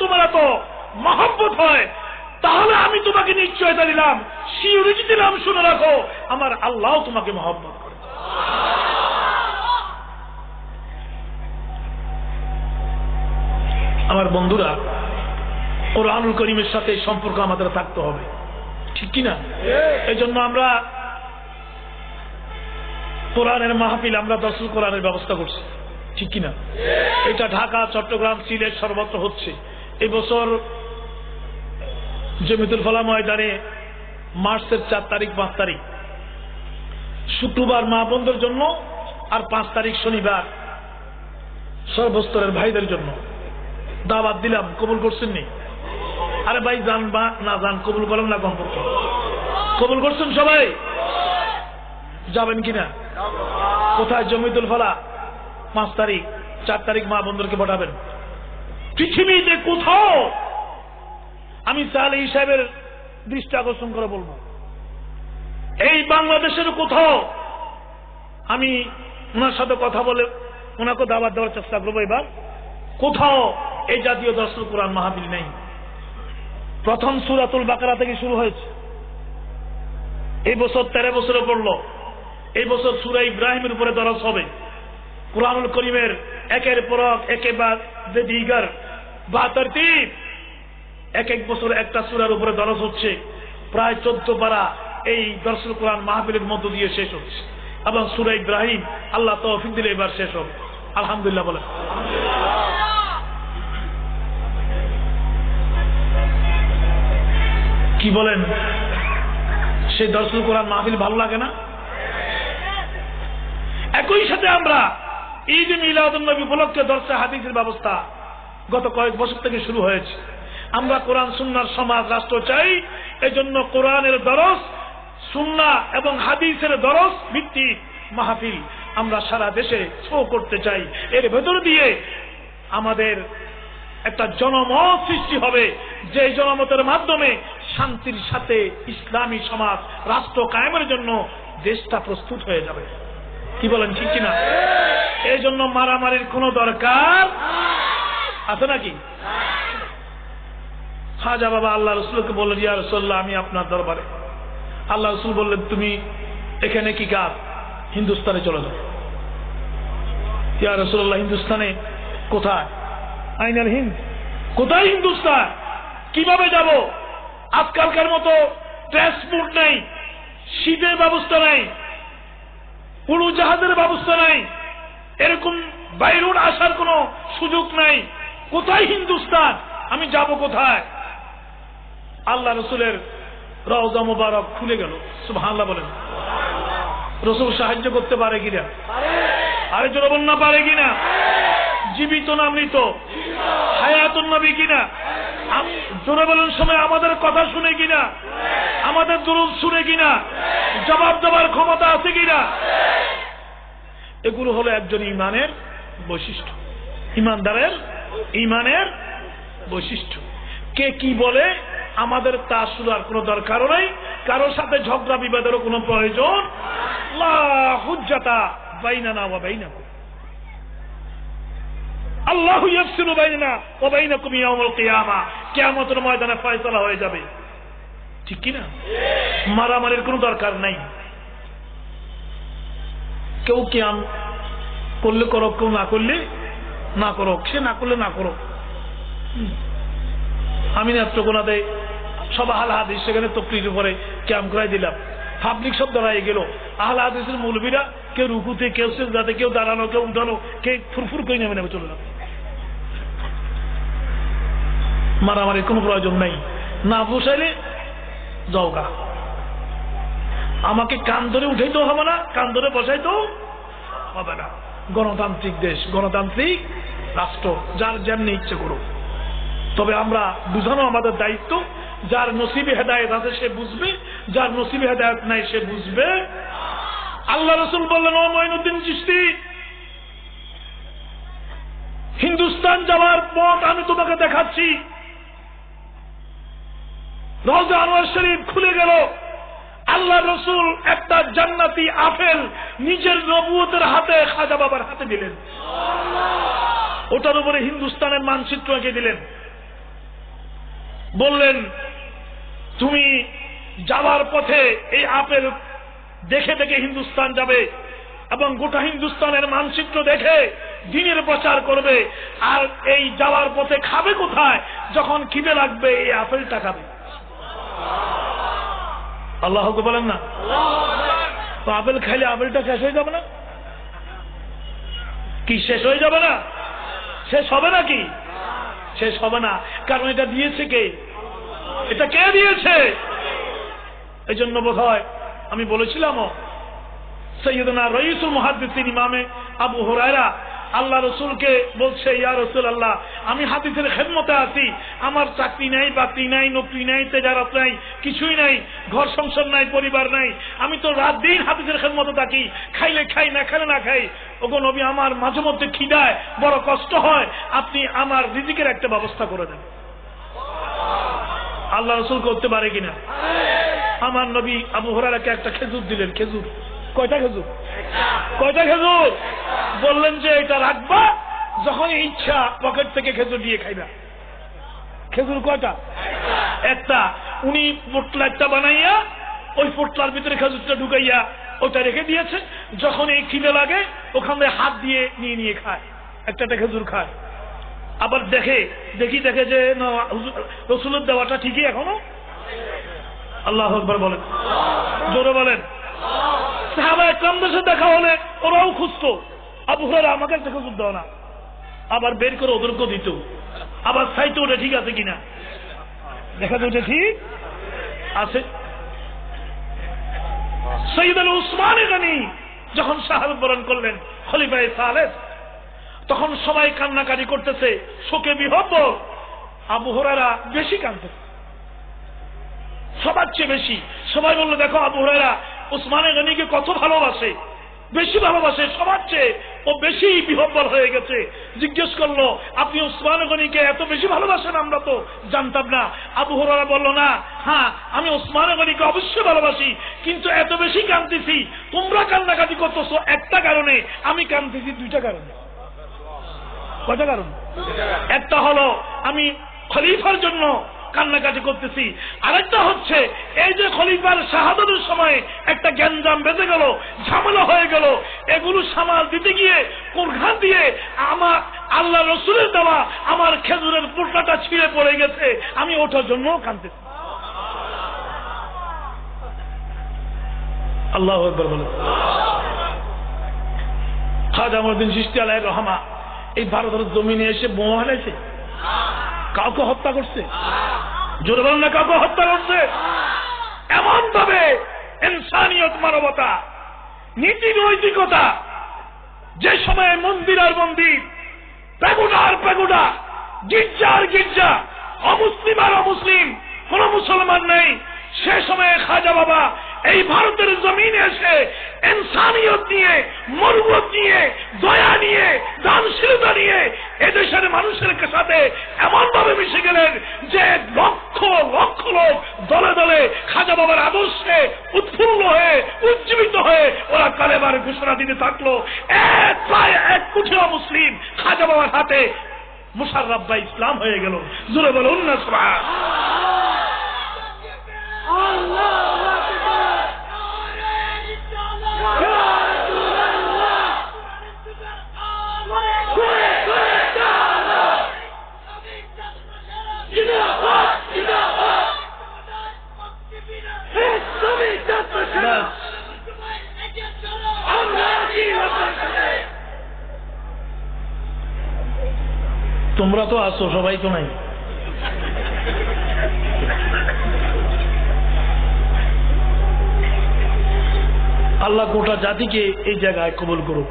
তোমার এত মহব্বত হয়, তাহলে আমি তোমাকে নিশ্চয়তা দিলাম। শিউরিটি দিলাম শুনে রাখো, আমার আল্লাহ তোমাকে মহব্বত করে। আমার বন্ধুরা, কোরআনুল করিমের সাথে সম্পর্ক আমাদের থাকতে হবে। ঠিক কিনা? এই জন্য আমরা কোরআনের মাহফিল, আমরা দর্শন কোরআনের ব্যবস্থা করছি। ঠিক কিনা? এটা ঢাকা, চট্টগ্রাম, সিলেট সর্বত্র হচ্ছে। এই বছর জমিতুল ফলা ময়দানে মার্চের চার তারিখ, পাঁচ তারিখ। শুক্রবার মা বোনদের জন্য আর পাঁচ তারিখ শনিবার সর্বস্তরের ভাইদের জন্য। দাওয়াত দিলাম, কবুল করছেন নি? আরে ভাই, যান বা না যান, কবুল করেন না কমপক্ষে কবুল করছেন সবাই? যাবেন কিনা? কোথায় জমিতুল ফলা? পাঁচ তারিখ, চার তারিখ মা বন্ধুরকে পাঠাবেন। পৃথিবীতে কোথাও আমি চালে সাহেবের দৃষ্টি আকর্ষণ করে বলব। এই বাংলাদেশের কোথাও আমি ওনার সাথে কথা বলে ওনাকে দাবার দেওয়ার চেষ্টা করব এবার। কোথাও এই জাতীয় দর্শন কোরআন মাহাবিল নেই। প্রথম সুরাতুল বাকারা থেকে শুরু হয়েছে। এই বছর তেরো বছরে পড়ল। এই বছর সুরা ইব্রাহিমের উপরে দরজ হবে। কোরআনুল করিমের একের পর একে বা দিগার বা এক এক বছর একটা সুরার উপরে দরজ হচ্ছে। প্রায় চোদ্দ পারা এই দর্শন কোরআন মাহফিলের মধ্য দিয়ে শেষ হচ্ছে। এবং সুরা ইব্রাহিম, আল্লাহ দিলে এবার শেষ হবে। আলহামদুলিল্লাহ কি বলেন? সেই দর্শন কোরআন মাহফিল ভালো লাগে না? একই সাথে আমরা ঈদ মিলাদুল্নবী উপলক্ষে দর্শে হাদিসের ব্যবস্থা গত কয়েক বছর থেকে শুরু হয়েছে। আমরা কোরআন, সুন্নার সমাজ রাষ্ট্র চাই, এজন্য কোরআনের দরস, সুন্না এবং হাদিসের দরস ভিত্তিক মাহফিল আমরা সারা দেশে শো করতে চাই। এর ভেতর দিয়ে আমাদের একটা জনমত সৃষ্টি হবে যে জনমতের মাধ্যমে শান্তির সাথে ইসলামী সমাজ, রাষ্ট্র কায়েমের জন্য দেশটা প্রস্তুত হয়ে যাবে। কি বলেন, ঠিক কিনা? এই জন্য মারামারির কোন দরকার আছে নাকি? খাজা বাবা আল্লাহ রসুলকে বললেন, ইয়া রসুল্লাহ আমি আপনার দরবারে। আল্লাহ রসুল বললেন, তুমি এখানে কি কাজ? হিন্দুস্তানে চলে যাও। ইয়া রসুল্লাহ হিন্দুস্তানে কোথায়? আইনাল হিন্দ। কোথায় হিন্দুস্তান? কীভাবে যাব? আজকালকার মতো ট্রান্সপোর্ট নাই, শীতের ব্যবস্থা নাই উড়ু জাহাজের ব্যবস্থা নাই, এরকম বাইরুন আসার কোন সুযোগ নাই। কোথায় হিন্দুস্তান? আমি যাব কোথায়? আল্লাহ রসুলের রওজা মুবারক খুলে গেল। সুবহানাল্লাহ বলেন। রসুল সাহায্য করতে পারে কিনা? আরেকজন বল না পারে কিনা? জীবিত না মৃত? হায়াতুন নবী কিনা? জোরে বলেন সময় আমাদের কথা শুনে কিনা? আমাদের দুরুদ শুনে কিনা? জবাব দেওয়ার ক্ষমতা আছে কিনা? এগুলো হলো একজন ইমানের বৈশিষ্ট্য। ইমানদারের ইমানের বৈশিষ্ট্য। কে কি বলে, আমাদের তা শুনার কোনো দরকারও নাই, কারোর সাথে ঝগড়া বিবাদেরও কোনো প্রয়োজন আল্লাহ ময়দানে ফয়সালা হয়ে যাবে। ঠিক মারামারির কোনো দরকার নাই। কেউ কিয়াম করলে করো, কেউ না করলে না করো, সে না করলে না করো। আমি নেত্রকোনাতে সব আহল হাদিস সেখানে তকরির উপরে ক্যাম্প করাই দিলাম। পাবলিক সব দাঁড়াই গেল। আহল হাদিসের মৌলবীরা কেউ রুকুতে কেউ যাতে কেউ দাঁড়ানো কেউ উঠানো, কে ফুরফুর করে নেমে নেমে চলে মারামারি কোনো প্রয়োজন নাই। না বসাইলে যাও গা। আমাকে কান ধরে উঠাইতেও হবে না, কান ধরে বসাইতেও হবে না। গণতান্ত্রিক দেশ, গণতান্ত্রিক রাষ্ট্র, যার যেমনি ইচ্ছে করুক। তবে আমরা বুঝানো আমাদের দায়িত্ব, যার নসিবে হেদায়ত আছে সে বুঝবে, যার নসিবে হেদায়ত নাই সে বুঝবে। আল্লাহ রসুল বললেন, ও মঈনুদ্দিন চিস্তি হিন্দুস্তান যাওয়ার পথ আমি তোমাকে দেখাচ্ছি। রওজা আনোয়ার শরীফ খুলে গেল। আল্লাহ রসুল একটা জান্নাতি আপেল নিজের নবুয়তের হাতে খাজা বাবার হাতে দিলেন। ওটার উপরে হিন্দুস্তানের মানচিত্র এঁকে দিলেন। বললেন, তুমি যাওয়ার পথে এই আপেল দেখে দেখে হিন্দুস্তান যাবে এবং গোটা হিন্দুস্তানের মানচিত্র দেখে দিনের প্রচার করবে। আর এই যাওয়ার পথে খাবে কোথায়? যখন খিদে লাগবে, এই আপেলটা খাবে। আল্লাহকে বলেন না। তো আপেল খাইলে আপেলটা শেষ হয়ে যাবে না? কি শেষ হয়ে যাবে না? শেষ হবে নাকি শেষ হবে না। কারণ এটা দিয়েছে কে? এটা কে দিয়েছে? এই জন্য বোধ হয় আমি বলেছিলামও, সৈয়দনা রইসুল মহাদ্দিন ইমামে আবু হরায়রা আল্লাহ রসুলকে বলছে, ইয়া রসুল আল্লাহ আমি হাদিসের খেদমতে আছি। আমার চাকরি নাই, বাকরি নাই, নকরি নাই, তেজারত নাই, কিছুই নাই, ঘর সংসার নাই, পরিবার নাই। আমি তো রাত দিন হাদিসের খেদমতে থাকি। খাইলে খাই, না খাইলে না খাই। ওগো নবী, আমার মাঝে মধ্যে খিদায়, বড় কষ্ট হয়। আপনি আমার রিজিকের একটা ব্যবস্থা করে দেন। আল্লাহ রসুল করতে পারে কিনা? আমার নবী আবু হরারাকে একটা খেজুর দিলেন, খেজুর। কয়টা খেজুর? কয়টা খেজুর? বললেন যে এটা রাখবা, যখন ইচ্ছা পকেট থেকে খেজুর দিয়ে খাইবা। খেজুর কয়টা? একটা। উনি পোটলা একটা বানাইয়া, ওই পোটলার ভিতরে খেজুরটা ঢুকাইয়া ওটা রেখে দিয়েছে। যখন এই খিদে লাগে, ওখানে হাত দিয়ে নিয়ে নিয়ে খায়। একটা খেজুর খায়। আবার দেখে, দেখি দেখে যে রসুলের দেওয়াটা ঠিকই এখনও? আল্লাহ বলেন। জোরে বলেন। সাহাবা একরাম দেশে দেখা হলে ওরাও খুঁজতো, আবু হুরায়রা, আমাকে একটা খেজুর দাও না। আবার বের করে ওদেরকে দিত। আবার সাইতে ওটা ঠিক আছে কিনা। দেখা তো ঠিক আছে। সৈয়দ আল উসমান গানি যখন শাহাদ বরণ করলেন খলিফায় সালেদ তখন সবাই কান্নাকারি করতেছে, শোকে বিহব্বর আবু হরারা বেশি কাঁদতেছে সবার চেয়ে বেশি। সবাই বলল, দেখো আবু হরারা উসমানের গনিকে কত ভালোবাসে বেশি ভালোবাসে সবার চেয়ে ও বেশি বিহব্বর হয়ে গেছে। জিজ্ঞেস করল আপনি উসমান গনিকে এত বেশি ভালোবাসেন আমরা তো জানতাম না। আবু হরারা বলল না হ্যাঁ আমি উসমান গনিকে অবশ্যই ভালোবাসি কিন্তু এত বেশি কাঁদতেছি। তোমরা কান্নাকাটি করতেছো একটা কারণে আমি কাঁদতেছি দুইটা কারণে। কয়টা কারণ। একটা হলো আমি খলিফার জন্য কান্নাকাটি করতেছি। আরেকটা হচ্ছে, এই যে খলিফার শাহাদতের সময় একটা গ্যাঞ্জাম বেঁধে গেল, ঝামেলা হয়ে গেল, এগুলো সামাল দিতে গিয়ে কোরখান দিয়ে আমার আল্লাহ রসুলের দেওয়া আমার খেজুরের পোটলাটা ছিঁড়ে পড়ে গেছে। আমি ওঠার জন্য কাঁদতেছি। আল্লাহ বলে খাজা মদিন সৃষ্টি আলাই রহমা, এই ভারতের জমিনে এসে বোমা হারাইছে কাউকে হত্যা করছে? জোরে বলেন না কাউকে হত্যা করছে? এমন ভাবে ইনসানিয়ত মানবতা নীতি নৈতিকতা যে সময়ে মন্দির আর মন্দির পেগুডা আর পেগুডা গির্জা আর গির্জা, অমুসলিম আর অমুসলিম, কোন মুসলমান নেই, সে সময়ে খাজা বাবা এই ভারতের জমিনে এসে ইনসানিয়ত নিয়ে, মরুবত নিয়ে, দয়া নিয়ে, দানশীলতা নিয়ে এদেশের মানুষের সাথে এমন ভাবে মিশে গেলেন যে লক্ষ লক্ষ লোক দলে দলে খাজা বাবার আদর্শে উৎফুল্ল হয়ে, উজ্জীবিত হয়ে ওরা কালেবার ঘোষণা দিতে থাকল। এক প্রায় এক কোটি মুসলিম খাজা বাবার হাতে মুসার রাব্বা ইসলাম হয়ে গেল। জুড়ে বলুন না সবাই তো সবাই তো নাই আল্লাহ গোটা জাতিকে এই জায়গায় কবুল করুক।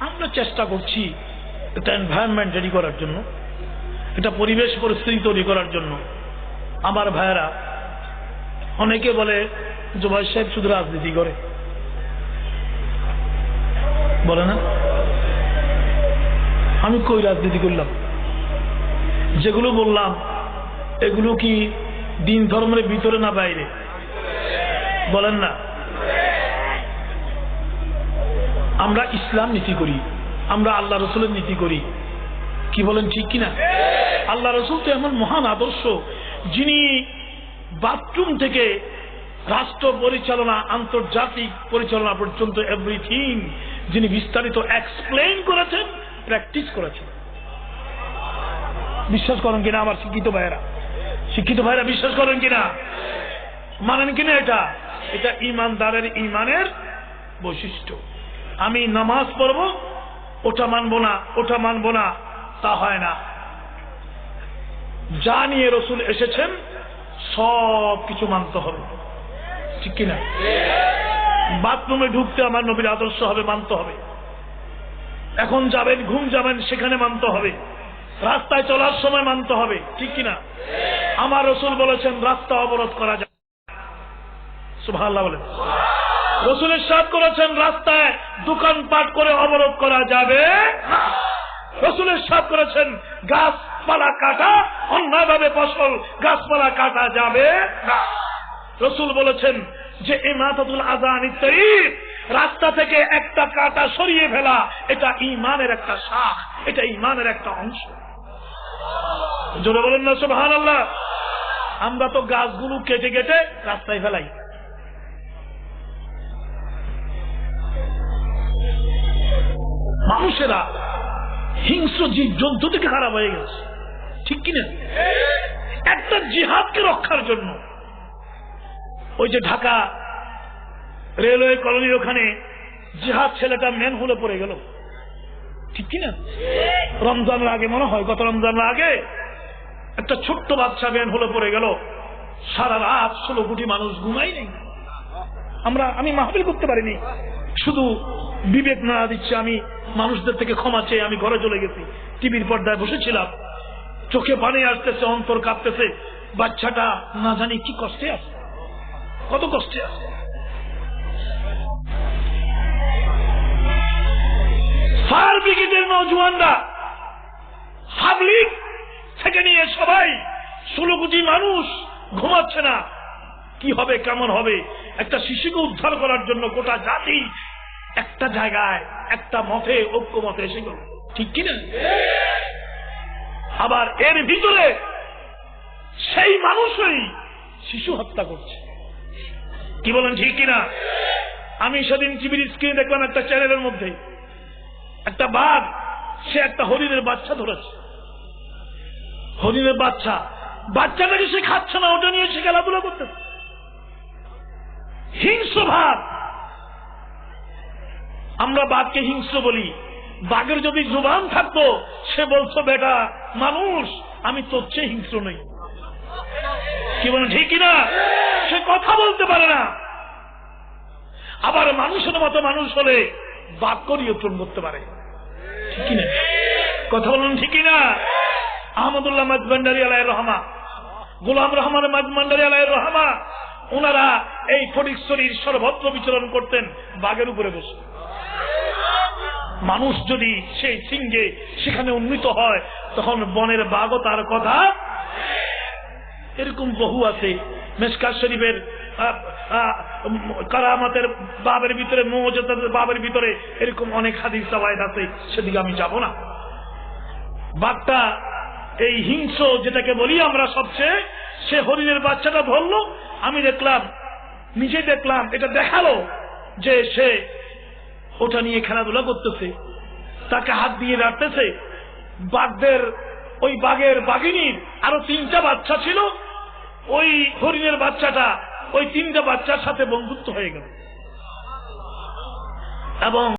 আমরা চেষ্টা করছি একটা এনভায়রনমেন্ট রেডি করার জন্য একটা পরিবেশ পরিস্থিতি তৈরি করার জন্য। আমার ভাইয়েরা, অনেকে বলে, জুবাই সাহেব শুধু রাজনীতি করে। বলে না? আমি কই রাজনীতি করলাম? যেগুলো বললাম, এগুলো কি দিন ধর্মের ভিতরে না বাইরে? বলেন না। আমরা ইসলাম নীতি করি, আমরা আল্লাহ রসুলের নীতি করি। কি বলেন ঠিক কিনা? আল্লাহ রসুল তো এমন মহান আদর্শ, যিনি বাথরুম থেকে রাষ্ট্র পরিচালনা, আন্তর্জাতিক পরিচালনা পর্যন্ত এভরিথিং যিনি বিস্তারিত এক্সপ্লেন করেছেন প্র্যাকটিস করেছেন বিশ্বাস করেন কিনা আমার শিক্ষিত ভাইয়েরা? শিক্ষিত ভাইরা বিশ্বাস করেন কিনা? মানেন কিনা এটা? এটা ইমানদারের ইমানের বৈশিষ্ট্য। আমি নামাজ পড়ব, ওটা মানবো না, ওটা মানবো না, তা হয় না। যা নিয়ে রসুল এসেছেন, সব কিছু মানতে হবে। ঠিক কিনা? বাথরুমে ঢুকতে আমার নবীর আদর্শ হবে, মানতে হবে। এখন যাবেন, ঘুম যাবেন, সেখানে মানতে হবে। রাস্তায় চলার সময় মানতে হবে, ঠিক কিনা? আমার রসুল বলেছেন, রাস্তা অবরোধ করা যায়। সুভাল্লাহ বলেন। রসুলের সাথ করেছেন, রাস্তায় দোকানপাট করে অবরোধ করা যাবে রসুলের সাথ করেছেন, গাছপালা কাটা অন্যভাবে ফসল গাছপালা কাটা যাবে না। রসুল বলেছেন যে এই মাতাতুল আজান ইত্যাদি রাস্তা থেকে একটা কাটা সরিয়ে ফেলা, এটা ইমানের একটা শাখ, এটা ইমানের একটা অংশ। জোরে বলেন না সুবহান আল্লাহ আমরা তো গাছগুলো কেটে কেটে রাস্তায় ফেলাই। মানুষেরা হিংস্র জীব জন্তু থেকে খারাপ হয়ে গেছে। ঠিক কিনা একটা জিহাদকে রক্ষার জন্য। ওই যে ঢাকা রেলওয়ে কলোনির ওখানে জিহাদ ছেলেটা ম্যান হলে পড়ে গেল। ঠিক কিনা? রমজানের আগে মনে হয়, গত রমজানের আগে একটা ছোট্ট বাচ্চা ম্যান হলে পড়ে গেল। সারা রাত ষোলো কোটি মানুষ ঘুমাই নেই। আমরা, আমি মাহফিল করতে পারিনি। শুধু বিবেক না দিচ্ছে, আমি মানুষদের থেকে ক্ষমা চেয়ে আমি ঘরে চলে গেছি। টিভির পর্দায় বসেছিলাম। চোখে পানি আসতেছে, অন্তর কাঁপতেছে। বাচ্চাটা না জানি কি কষ্টে আছে। কত কষ্টে আছে। ফায়ার ব্রিগেডের নজওয়ানরা পাবলিক থেকে নিয়ে সবাই ষোলো কোটি মানুষ ঘুমাচ্ছে না। কি হবে, কেমন হবে? একটা শিশুকে উদ্ধার করার জন্য গোটা জাতি একটা জায়গায়, একটা মতে ঐক্য মতে এসে গেল। ঠিক কিনা? আবার এর ভিতরে সেই মানুষই শিশু হত্যা করছে। কি বলেন, ঠিক কিনা? আমি সেদিন টিভির স্ক্রিনে দেখলাম একটা চ্যানেলের মধ্যে। একটা বাঘ, সে একটা হরিণের বাচ্চা ধরেছে। হরিণের বাচ্চা বাচ্চাটাকে সে খাচ্ছে না, ওটা নিয়ে সে খেলাধুলা করতেছে হিংস্র ভাব আমরা বাঘকে হিংস্র বলি। বাঘের যদি জুবান থাকতো, সে বলছো বেটা, মানুষ, আমি তোর চেয়ে হিংস্র নই। কি বলেন, ঠিক কিনা? সে কথা বলতে পারে না। আবার মানুষের মতো মানুষ হলে বাক্য নিয়ন্ত্রণ করতে পারে। কিনা? কথা বলুন ঠিক কিনা? আহমদুল্লাহ মাজবান্ডারি আলাই রহমা। গোলাম রহমান মাজমান্ডারি আলাই রহমা। ওনারা এই ফটিকশরীর সর্বত্র বিচরণ করতেন, বাঘের উপরে বসে। মানুষ যদি সেই সিংহে সেখানে উন্নীত হয়, তখন বনের বাঘও তার কথা। এরকম বহু আছে। মেসকার শরীফের কারামাতের বাবের ভিতরে মৌজাদের বাবের ভিতরে এরকম অনেক হাদিস সবাই আছে, সেদিকে আমি যাব না। বাঘটা এই হিংস যেটাকে বলি আমরা সবচেয়ে, সে হরিণের বাচ্চাটা ধরলো, আমি দেখলাম নিজে দেখলাম, এটা দেখাল যে সে ওটা নিয়ে খেলাধুলা করতেছে, তাকে হাত দিয়ে রাখতেছে বাঘদের, ওই বাঘের বাঘিনীর আরও তিনটা বাচ্চা ছিল, ওই হরিণের বাচ্চাটা ওই তিনটা বাচ্চার সাথে বন্ধুত্ব হয়ে গেল। এবং